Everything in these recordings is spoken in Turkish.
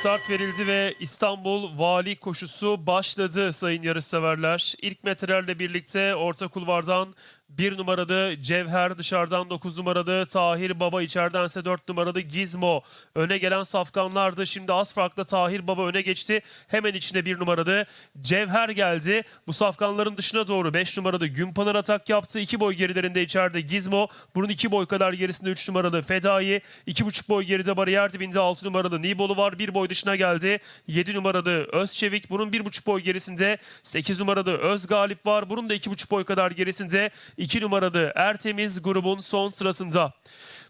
Start verildi ve İstanbul Vali koşusu başladı sayın yarışseverler. İlk metrelerle birlikte orta kulvardan bir numaralı Cevher dışarıdan 9 numaralı Tahir Baba içeridense 4 numaralı Gizmo öne gelen safkanlardı. Şimdi az farkla Tahir Baba öne geçti. Hemen içine bir numaralı Cevher geldi. Bu safkanların dışına doğru 5 numaralı Gümpınar atak yaptı. 2 boy gerilerinde içeride Gizmo. Bunun 2 boy kadar gerisinde 3 numaralı Fedai. 2,5 boy geride bariyer dibinde 6 numaralı Nibolu var. 1 boy dışına geldi. 7 numaralı Özçevik. Bunun 1,5 boy gerisinde 8 numaralı Özgalip var. Bunun da 2,5 boy kadar gerisinde 2 numaralı Ertemiz grubun son sırasında.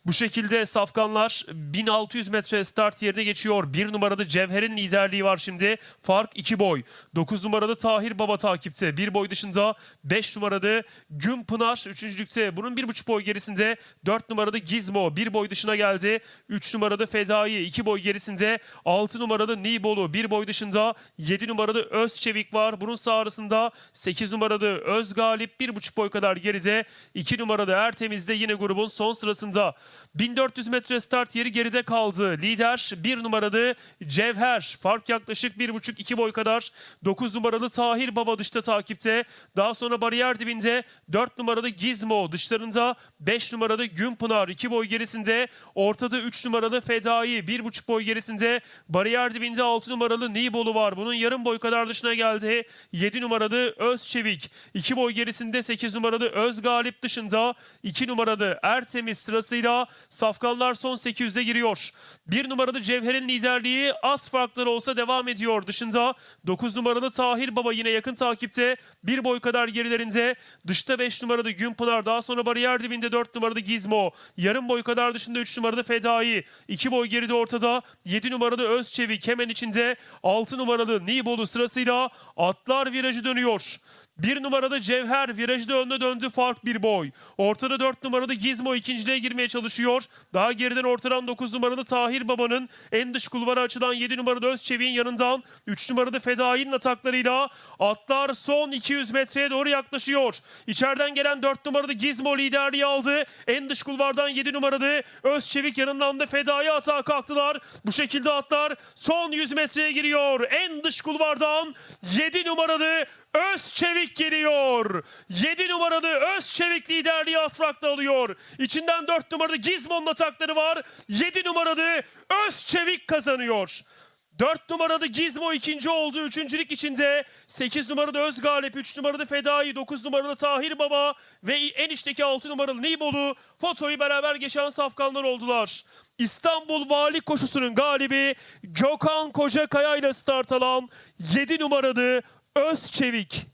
Bu şekilde safkanlar 1600 metre start yerine geçiyor. 1 numaralı Cevher'in liderliği var şimdi. Fark 2 boy. 9 numaralı Tahir Baba takipte. 1 boy dışında 5 numaralı Gümpınar üçüncülükte. Bunun 1,5 boy gerisinde 4 numaralı Gizmo 1 boy dışına geldi. 3 numaralı Fedai 2 boy gerisinde 6 numaralı Nibolu 1 boy dışında 7 numaralı Özçevik var. Bunun sağ arasında 8 numaralı Özgalip 1,5 boy kadar geride. 2 numaralı Ertemiz de yine grubun son sırasında. 1400 metre start yeri geride kaldı. Lider 1 numaralı Cevher. Fark yaklaşık 1,5-2 boy kadar. 9 numaralı Tahir Baba dışta takipte. Daha sonra bariyer dibinde 4 numaralı Gizmo. Dışlarında 5 numaralı Günpınar. 2 boy gerisinde. Ortada 3 numaralı Fedai. 1,5 boy gerisinde. Bariyer dibinde 6 numaralı Nibolu var. Bunun yarım boy kadar dışına geldi. 7 numaralı Özçevik. 2 boy gerisinde 8 numaralı Özgalip dışında. 2 numaralı Ertemiz sırasıyla Safkanlar son 800'e giriyor. 1 numaralı Cevher'in liderliği az farkları olsa devam ediyor. Dışında 9 numaralı Tahir Baba yine yakın takipte. 1 boy kadar gerilerinde. Dışta 5 numaralı Günpınar. Daha sonra bariyer dibinde 4 numaralı Gizmo. Yarım boy kadar dışında 3 numaralı Fedai. 2 boy geride ortada. 7 numaralı Özçevik hemen içinde. 6 numaralı Nibolu sırasıyla atlar virajı dönüyor. Bir numaralı Cevher virajda önde döndü fark bir boy. Ortada 4 numaralı Gizmo ikinciliğe girmeye çalışıyor. Daha geriden ortadan 9 numaralı Tahir Baba'nın en dış kulvara açılan 7 numaralı Özçevik'in yanından 3 numaralı Fedai'nin ataklarıyla atlar son 200 metreye doğru yaklaşıyor. İçeriden gelen 4 numaralı Gizmo liderliği aldı. En dış kulvardan 7 numaralı Özçevik yanından da Fedai atağa kalktılar. Bu şekilde atlar son 100 metreye giriyor. En dış kulvardan 7 numaralı Özçevik geliyor. 7 numaralı Özçevik liderliği Asfrak'ta alıyor. İçinden 4 numaralı Gizmo'nun atakları var. 7 numaralı Özçevik kazanıyor. 4 numaralı Gizmo ikinci oldu. Üçüncülük içinde 8 numaralı Özgalip, 3 numaralı Fedai, 9 numaralı Tahir Baba ve en içteki 6 numaralı Nibolu fotoyu beraber geçen safkanlar oldular. İstanbul Vali koşusunun galibi Gökhan Kocakaya ile start alan 7 numaralı Özçevik.